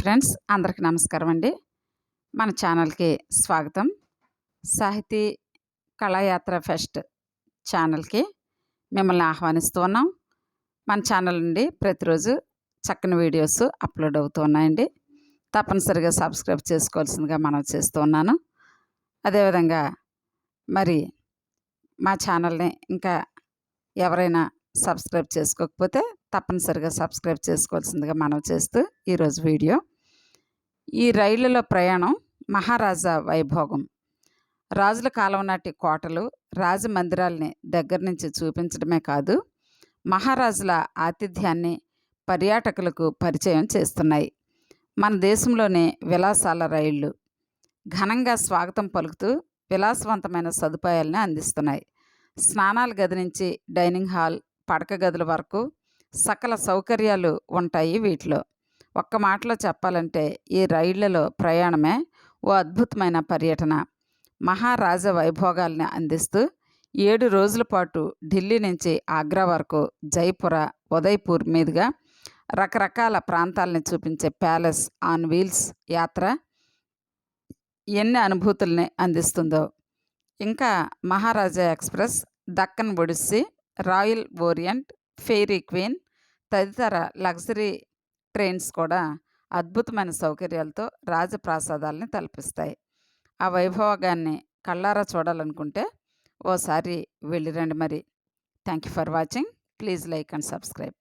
Friends అందరికీ నమస్కారం అండి. మన ఛానల్కి స్వాగతం. సాహితీ కళాయాత్ర ఫెస్ట్ ఛానల్కి మిమ్మల్ని ఆహ్వానిస్తూ ఉన్నాం. మన ఛానల్ నుండి ప్రతిరోజు చక్కని వీడియోస్ అప్లోడ్ అవుతూ ఉన్నాయండి. తప్పనిసరిగా సబ్స్క్రైబ్ చేసుకోవాల్సిందిగా మనం చేస్తూ ఉన్నాను. అదేవిధంగా మరి మా ఛానల్ని ఇంకా ఎవరైనా సబ్స్క్రైబ్ చేసుకోకపోతే తప్పనిసరిగా సబ్స్క్రైబ్ చేసుకోవాల్సిందిగా మనం చేస్తూ ఈరోజు వీడియో ఈ రైళ్ళలో ప్రయాణం మహారాజా వైభోగం. రాజుల కాలం నాటి కోటలు రాజమందిరాల్ని దగ్గర నుంచి చూపించడమే కాదు మహారాజుల ఆతిథ్యాన్ని పర్యాటకులకు పరిచయం చేస్తున్నాయి. మన దేశంలోనే విలాసాల రైళ్ళు ఘనంగా స్వాగతం పలుకుతూ విలాసవంతమైన సదుపాయాలను అందిస్తున్నాయి. స్నానాల గది నుంచి డైనింగ్ హాల్ పడక గదుల వరకు సకల సౌకర్యాలు ఉంటాయి వీటిలో. ఒక్క మాటలో చెప్పాలంటే ఈ రైళ్ళలో ప్రయాణమే ఓ అద్భుతమైన పర్యటన. మహారాజ వైభోగాల్ని అందిస్తూ ఏడు రోజుల పాటు ఢిల్లీ నుంచి ఆగ్రా వరకు జైపుర ఉదయ్పూర్ మీదుగా రకరకాల ప్రాంతాలని చూపించే ప్యాలెస్ ఆన్ వీల్స్ యాత్ర ఎన్ని అనుభూతుల్ని అందిస్తుందో. ఇంకా Maharaja Express Deccan Odyssey Royal Orient Fairy Queen తదితర లగ్జరీ ట్రైన్స్ కూడా అద్భుతమైన సౌకర్యాలతో రాజప్రాసాదాలని తలపిస్తాయి. ఆ వైభోగాన్ని కళ్ళారా చూడాలనుకుంటే ఓసారి వెళ్ళిరండి మరి. Thank you for watching. Please like and subscribe.